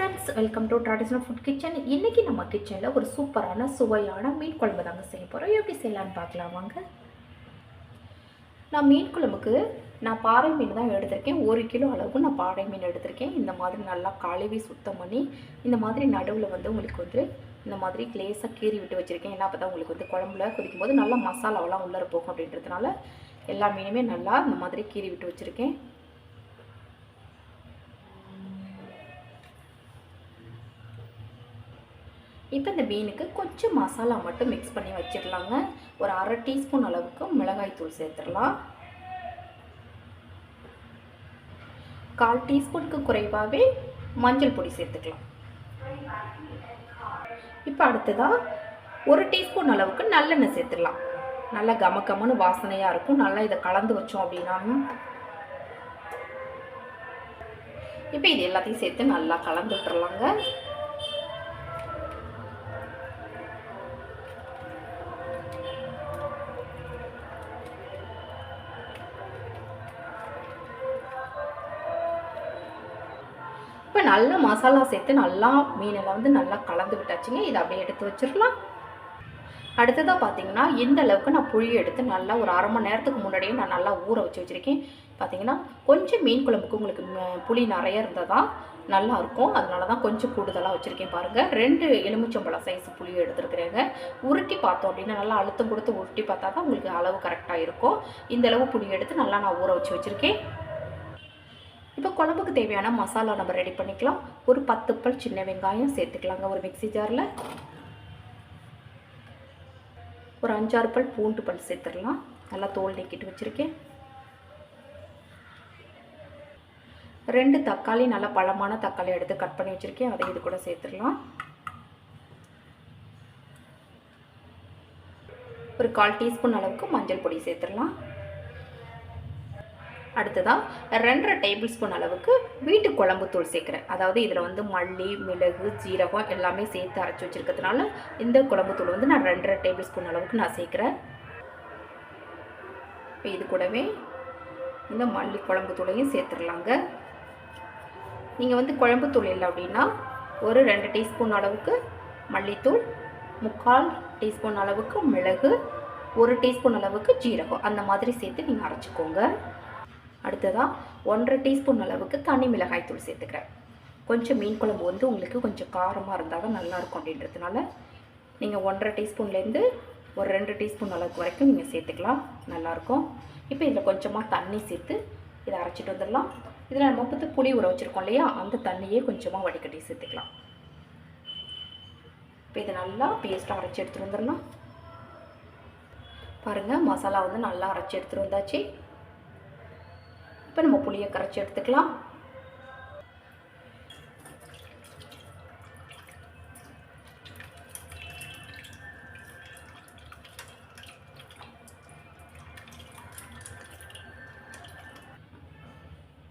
Friends welcome to traditional food kitchen இன்றைக்கி நம்ம கிச்சனில் ஒரு சூப்பரான சுவையான மீன் குழம்பு தாங்க செய்ய போகிறோம் எப்படி செய்யலான்னு பார்க்கலாம் வாங்க. நான் மீன் குழம்புக்கு நான் பாறை மீன் தான் எடுத்திருக்கேன். ஒரு கிலோ அளவுக்கு நான் பாறை மீன் எடுத்திருக்கேன். இந்த மாதிரி நல்லா கழுவி சுத்தம் பண்ணி இந்த மாதிரி நடுவில் வந்து உங்களுக்கு வந்து இந்த மாதிரி லேசாக கீறி விட்டு வச்சுருக்கேன். ஏன்னா அப்போ தான் உங்களுக்கு வந்து குழம்புல குதிக்கும் போது நல்லா மசாலாவெல்லாம் உள்ளே போகும் அப்படின்றதுனால எல்லா மீனுமே நல்லா இந்த மாதிரி கீறி விட்டு வச்சுருக்கேன். இப்போ இந்த மீனுக்கு கொஞ்சம் மசாலா மட்டும் மிக்ஸ் பண்ணி வச்சிடலாங்க. ஒரு அரை டீஸ்பூன் அளவுக்கு மிளகாய்த்தூள் சேர்த்துடலாம். கால் டீஸ்பூனுக்கு குறைவாகவே மஞ்சள் பொடி சேர்த்துக்கலாம். இப்போ அடுத்ததாக ஒரு டீஸ்பூன் அளவுக்கு நல்லெண்ணெய் சேர்த்துடலாம். நல்லா கம கமன்னு வாசனையாக இருக்கும். நல்லா இதை கலந்து வச்சோம் அப்படின்னா இப்போ இது எல்லாத்தையும் சேர்த்து நல்லா கலந்து விட்டுறலாங்க. நல்லா மசாலா சேர்த்து நல்லா மீனெல்லாம் வந்து நல்லா கலந்து விட்டாச்சுங்க. இதை அப்படியே எடுத்து வச்சிடலாம். அடுத்ததாக பார்த்தீங்கன்னா இந்த அளவுக்கு நான் புளி எடுத்து நல்லா ஒரு அரை மணி நேரத்துக்கு முன்னாடியே நான் நல்லா ஊற வச்சு வச்சுருக்கேன். பார்த்தீங்கன்னா கொஞ்சம் மீன் குழம்புக்கு உங்களுக்கு புளி நிறைய இருந்தால் தான் நல்லா இருக்கும். அதனால தான் கொஞ்சம் கூடுதலாக வச்சுருக்கேன் பாருங்கள் ரெண்டு எலுமிச்சம்பழம் சைஸ் புளி எடுத்துருக்குறேங்க. உருட்டி பார்த்தோம் அப்படின்னா நல்லா அழுத்தம் கொடுத்து உருட்டி பார்த்தா தான் உங்களுக்கு அளவு கரெக்டாக இருக்கும். இந்த அளவு புளி எடுத்து நல்லா நான் ஊற வச்சு வச்சுருக்கேன். இப்போ குழம்புக்கு தேவையான மசாலா நம்ம ரெடி பண்ணிக்கலாம். ஒரு பத்து பல் சின்ன வெங்காயம் சேர்த்துக்கலாங்க ஒரு மிக்ஸி ஜாரில் ஒரு அஞ்சாறு பல் பூண்டு பல் சேர்த்துடலாம். நல்லா தோல் நீக்கிட்டு வச்சுருக்கேன். ரெண்டு தக்காளி நல்லா பழமான தக்காளி எடுத்து கட் பண்ணி வச்சுருக்கேன். அதை இது கூட சேர்த்துடலாம். ஒரு கால் டீஸ்பூன் அளவுக்கு மஞ்சள் பொடி சேர்த்துடலாம். அடுத்ததாக ரெண்டரை டேபிள் ஸ்பூன் அளவுக்கு வீட்டு குழம்பு தூள் சேர்க்குறேன். அதாவது இதில் வந்து மல்லி மிளகு ஜீரகம் எல்லாமே சேர்த்து அரைச்சி வச்சுருக்கிறதுனால இந்த குழம்பு தூள் வந்து நான் ரெண்டரை டேபிள் ஸ்பூன் அளவுக்கு நான் சேர்க்குறேன். இப்போ இது கூடவே இந்த மல்லி குழம்பு தூளையும் சேர்த்துடலாங்க. நீங்கள் வந்து குழம்பு தூள் இல்லை அப்படின்னா ஒரு ரெண்டு டீஸ்பூன் அளவுக்கு மல்லித்தூள் முக்கால் டீஸ்பூன் அளவுக்கு மிளகு ஒரு டீஸ்பூன் அளவுக்கு ஜீரகம் அந்த மாதிரி சேர்த்து நீங்கள் அரைச்சிக்கோங்க. அடுத்ததாக ஒன்றரை டீஸ்பூன் அளவுக்கு தனி மிளகாய் தூள் சேர்த்துக்கிறேன். கொஞ்சம் மீன் குழம்பு வந்து உங்களுக்கு கொஞ்சம் காரமாக இருந்தால் தான் நல்லாயிருக்கும் அப்படின்றதுனால நீங்கள் ஒன்றரை டீஸ்பூன்லேருந்து ஒரு ரெண்டு டீஸ்பூன் அளவுக்கு வரைக்கும் நீங்கள் சேர்த்துக்கலாம். நல்லாயிருக்கும் இப்போ இதில் கொஞ்சமாக தண்ணி சேர்த்து இதை அரைச்சிட்டு வந்துடலாம். இதில் நம்ம பத்து புளி ஊற வச்சுருக்கோம் இல்லையா? அந்த தண்ணியே கொஞ்சமாக வடிகட்டி சேர்த்துக்கலாம். இப்போ இதை நல்லா பேஸ்ட்டாக அரைச்சி எடுத்துகிட்டு வந்துடலாம். பாருங்கள் மசாலா வந்து நல்லா அரைச்சி எடுத்துகிட்டு வந்தாச்சு. இப்போ நம்ம புளியை கரைச்சி எடுத்துக்கலாம்.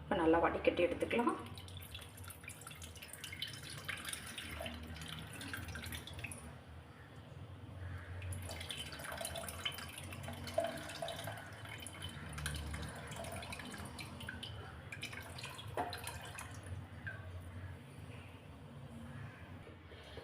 இப்போ நல்லா வடிகட்டி எடுத்துக்கலாம்.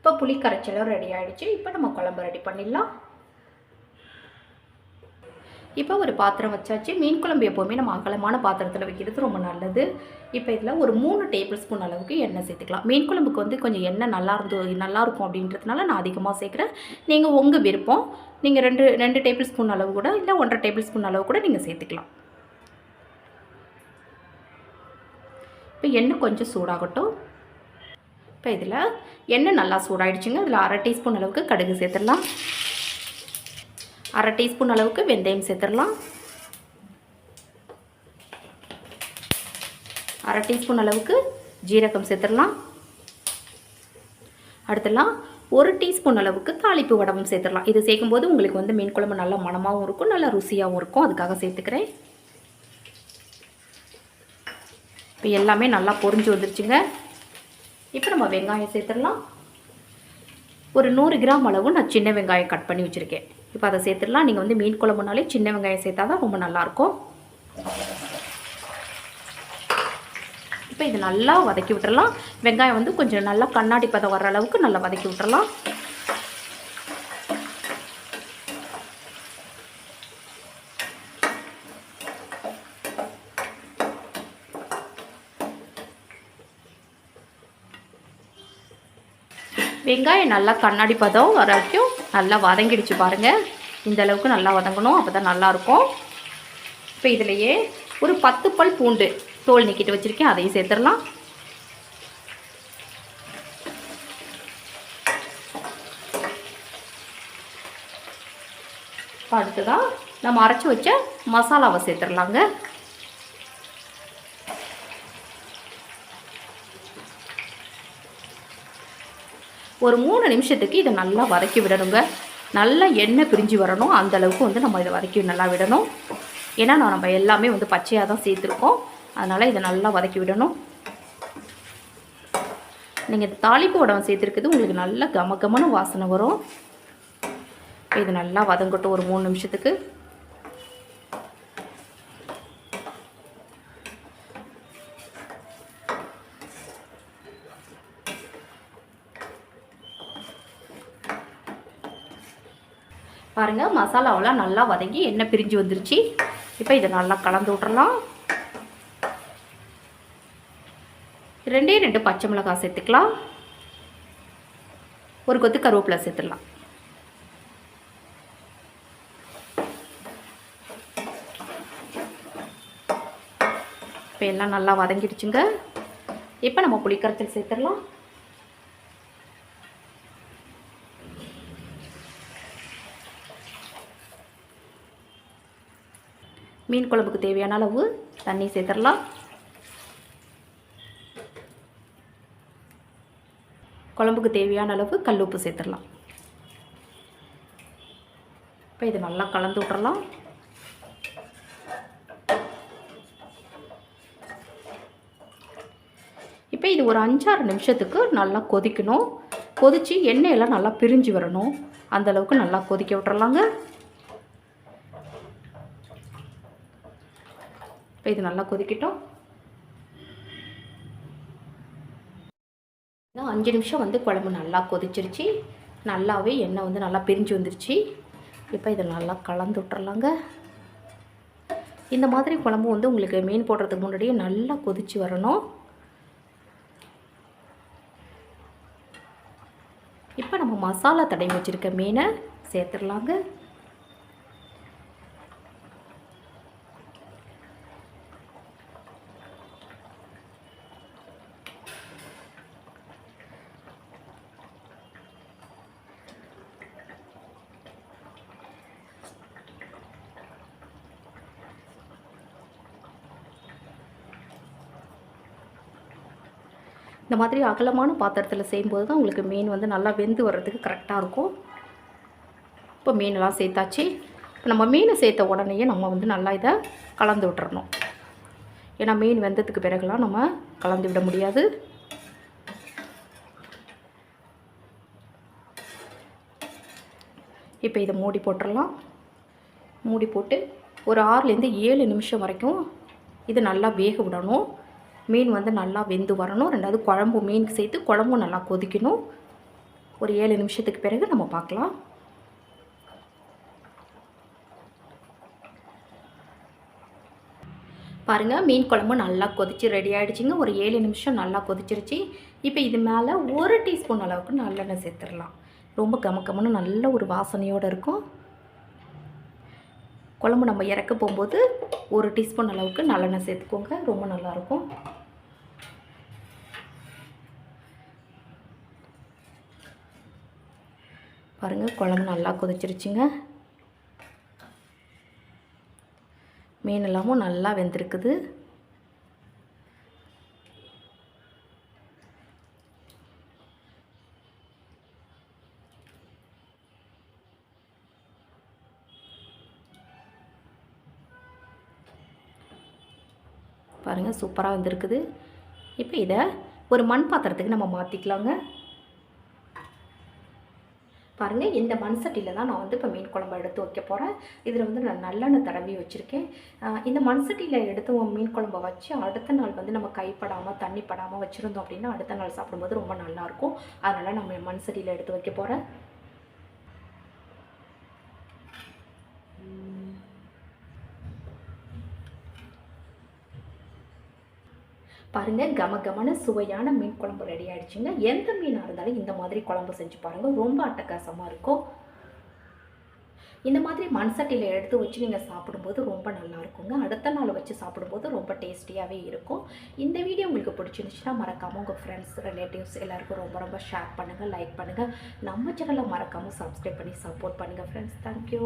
இப்போ புளி கரைச்சலும் ரெடி ஆகிடுச்சு இப்போ நம்ம குழம்பு ரெடி பண்ணிடலாம். இப்போ ஒரு பாத்திரம் வச்சாச்சு. மீன் குழம்பு எப்போவுமே நம்ம அகலமான பாத்திரத்தில் வைக்கிறது ரொம்ப நல்லது. இப்போ இதில் ஒரு மூணு டேபிள் ஸ்பூன் அளவுக்கு எண்ணெய் சேர்த்துக்கலாம். மீன் குழம்புக்கு வந்து கொஞ்சம் எண்ணெய் நல்லா இருந்து நல்லாயிருக்கும் அப்படின்றதுனால நான் அதிகமாக சேர்க்குறேன். நீங்கள் உங்கள் விருப்பம். நீங்கள் ரெண்டு ரெண்டு டேபிள் ஸ்பூன் அளவு கூட இல்லை ஒன்றரை டேபிள் ஸ்பூன் அளவு கூட நீங்கள் சேர்த்துக்கலாம். இப்போ எண்ணெய் கொஞ்சம் சூடாகட்டும். இப்போ இதில் எண்ணெய் நல்லா சூடாயிடுச்சுங்க. இதில் அரை டீஸ்பூன் அளவுக்கு கடுகு சேர்த்துடலாம். அரை டீஸ்பூன் அளவுக்கு வெந்தயம் சேர்த்துடலாம். அரை டீஸ்பூன் அளவுக்கு ஜீரகம் சேர்த்துடலாம். அடுத்தலாம் ஒரு டீஸ்பூன் அளவுக்கு தாளிப்பு வடகம் சேர்த்துடலாம். இது சேர்க்கும்போது உங்களுக்கு வந்து மீன் குழம்பு நல்லா மணமாகவும் இருக்கும் நல்லா ருசியாகவும் இருக்கும். அதுக்காக சேர்த்துக்கிறேன். இப்போ எல்லாமே நல்லா பொறிஞ்சு வந்துருச்சுங்க. இப்போ நம்ம வெங்காயம் சேர்த்துடலாம். ஒரு நூறு கிராம் அளவு நான் சின்ன வெங்காயம் கட் பண்ணி வச்சுருக்கேன். இப்போ அதை சேர்த்துடலாம். நீங்கள் வந்து மீன் குழம்புனாலே சின்ன வெங்காயம் சேர்த்தா தான் ரொம்ப நல்லாயிருக்கும் இப்போ இது நல்லா வதக்கி விட்டுறலாம். வெங்காயம் வந்து கொஞ்சம் நல்லா கண்ணாடி பதம் வர அளவுக்கு நல்லா வதக்கி விட்டுறலாம். வெங்காயம் நல்லா கண்ணாடி பதம் வர வரைக்கும் நல்லா வதங்கிடுச்சு பாருங்கள் இந்த அளவுக்கு நல்லா வதங்கணும். அப்போ தான் நல்லாயிருக்கும் இப்போ இதிலையே ஒரு பத்து பல் பூண்டு தோல் நிக்கிட்டு வச்சுருக்கேன். அதையும் சேர்த்துடலாம். அடுத்ததான் நம்ம அரைச்சி வச்ச மசாலாவை சேர்த்துடலாங்க. ஒரு மூணு நிமிஷத்துக்கு இதை நல்லா வதக்கி விடணுங்க. நல்லா எண்ணெய் பிரிஞ்சு வரணும். அந்த அளவுக்கு வந்து நம்ம இதை வதக்கி நல்லா விடணும். ஏன்னா நான் நம்ம எல்லாமே வந்து பச்சையாக தான் சேர்த்துருக்கோம். அதனால் இதை நல்லா வதக்கி விடணும். நீங்கள் தாளிப்பு உடம்பு சேர்த்துருக்குது உங்களுக்கு நல்லா கம கமன வாசனை வரும். இது நல்லா வதங்கட்டும் ஒரு மூணு நிமிஷத்துக்கு. பாருங்கள் மசாலாவெல்லாம் நல்லா வதங்கி எண்ணெய் பிரிஞ்சு வந்துருச்சு. இப்போ இதை நல்லா கலந்து விட்றலாம் ரெண்டே ரெண்டு பச்சை மிளகாய் சேர்த்துக்கலாம். ஒரு கொத்து கருவேப்பிலை சேர்த்துடலாம். இப்போ எல்லாம் நல்லா வதங்கிடுச்சுங்க. இப்போ நம்ம புளிக்கரைச்சல் சேர்த்துடலாம். மீன் குழம்புக்கு தேவையான அளவு தண்ணி சேர்த்துடலாம். குழம்புக்கு தேவையான அளவு கல் உப்பு சேர்த்துடலாம். இப்போ இது நல்லா கலந்து விட்றலாம் இப்போ இது ஒரு அஞ்சாறு நிமிஷத்துக்கு நல்லா கொதிக்கணும். கொதித்து எண்ணெயெல்லாம் நல்லா பிரிஞ்சு வரணும். அந்தளவுக்கு நல்லா கொதிக்க விட்றலாங்க இது நல்லா கொதிக்கட்டும். அஞ்சு நிமிஷம் வந்து குழம்பு நல்லா கொதிச்சிருச்சு. நல்லாவே எண்ணெய் வந்து நல்லா பிரிஞ்சு வந்துருச்சு. இப்போ இதை நல்லா கலந்து விட்றலாங்க இந்த மாதிரி குழம்பு வந்து உங்களுக்கு மீன் போடுறதுக்கு முன்னாடியே நல்லா கொதிச்சு வரணும். இப்போ நம்ம மசாலா தடவி வச்சுருக்க மீனை சேர்த்துடலாங்க. இந்த மாதிரி அகலமான பாத்திரத்தில் செய்யும்போது தான் உங்களுக்கு மீன் வந்து நல்லா வெந்து வர்றதுக்கு கரெக்டாக இருக்கும். இப்போ மீனெல்லாம் சேர்த்தாச்சு. இப்போ நம்ம மீனை சேர்த்த உடனேயே நம்ம வந்து நல்லா இதை கலந்து விட்டுறணும். ஏன்னா மீன் வெந்ததுக்கு பிறகுலாம் நம்ம கலந்து விட முடியாது. இப்போ இதை மூடி போட்டுடலாம் மூடி போட்டு ஒரு ஆறுலேருந்து ஏழு நிமிஷம் வரைக்கும் இது நல்லா வேக விடணும். மீன் வந்து நல்லா வெந்து வரணும். ரெண்டாவது குழம்பு மீன் சேர்த்து குழம்பும் நல்லா கொதிக்கணும். ஒரு ஏழு நிமிஷத்துக்கு பிறகு நம்ம பார்க்கலாம். பாருங்கள் மீன் குழம்பு நல்லா கொதிச்சு ரெடி ஆகிடுச்சிங்க ஒரு ஏழு நிமிஷம் நல்லா கொதிச்சிருச்சு. இப்போ இது மேலே ஒரு டீஸ்பூன் அளவுக்கு நல்லெண்ணெய் சேர்த்துடலாம். ரொம்ப கமக்கமன்னு நல்ல ஒரு வாசனையோடு இருக்கும். குழம்பு நம்ம இறக்க போகும்போது ஒரு டீஸ்பூன் அளவுக்கு நல்லெண்ணெய் சேர்த்துக்கோங்க. ரொம்ப நல்லாயிருக்கும். பாருங்கள் குழம்பு நல்லா கொதிச்சிருச்சுங்க. மீன் எல்லாமும் நல்லா வெந்திருக்குது. பாருங்கள் சூப்பராக வந்திருக்குது. இப்போ இதை ஒரு மண் பாத்திரத்துக்கு நம்ம மாற்றிக்கலாங்க பாருங்கள் இந்த மண் சட்டியில் தான் நான் வந்து இப்போ மீன் குழம்பு எடுத்து வைக்க போகிறேன் இதில் வந்து நான் நல்லெண்ணெய் தடவி வச்சுருக்கேன். இந்த மண் சட்டியில் எடுத்து மீன் குழம்பை வச்சு அடுத்த நாள் வந்து நம்ம கைப்படாமல் தண்ணி படாமல் வச்சுருந்தோம் அப்படின்னா அடுத்த நாள் சாப்பிடும்போது ரொம்ப நல்லாயிருக்கும் அதனால் நம்ம மண் சட்டியில் எடுத்து வைக்க போகிறேன் பாருங்கள் கம கமன சுவையான மீன் குழம்பு ரெடி ஆகிடுச்சுங்க எந்த மீனாக இருந்தாலும் இந்த மாதிரி குழம்பு செஞ்சு பாருங்கள் ரொம்ப அட்டகாசமாக இருக்கும். இந்த மாதிரி மண் சட்டியில் எடுத்து வச்சு நீங்கள் சாப்பிடும்போது ரொம்ப நல்லா இருக்குங்க. அடுத்த நாள் வச்சு சாப்பிடும்போது ரொம்ப டேஸ்டியாகவே இருக்கும். இந்த வீடியோ உங்களுக்கு பிடிச்சிருந்துச்சுன்னா மறக்காமல் உங்கள் ஃப்ரெண்ட்ஸ் ரிலேட்டிவ்ஸ் எல்லாருக்கும் ரொம்ப ரொம்ப ஷேர் பண்ணுங்கள் லைக் பண்ணுங்கள் நம்ம சேனலை மறக்காமல் சப்ஸ்கிரைப் பண்ணி சப்போர்ட் பண்ணுங்கள் ஃப்ரெண்ட்ஸ் தேங்க்யூ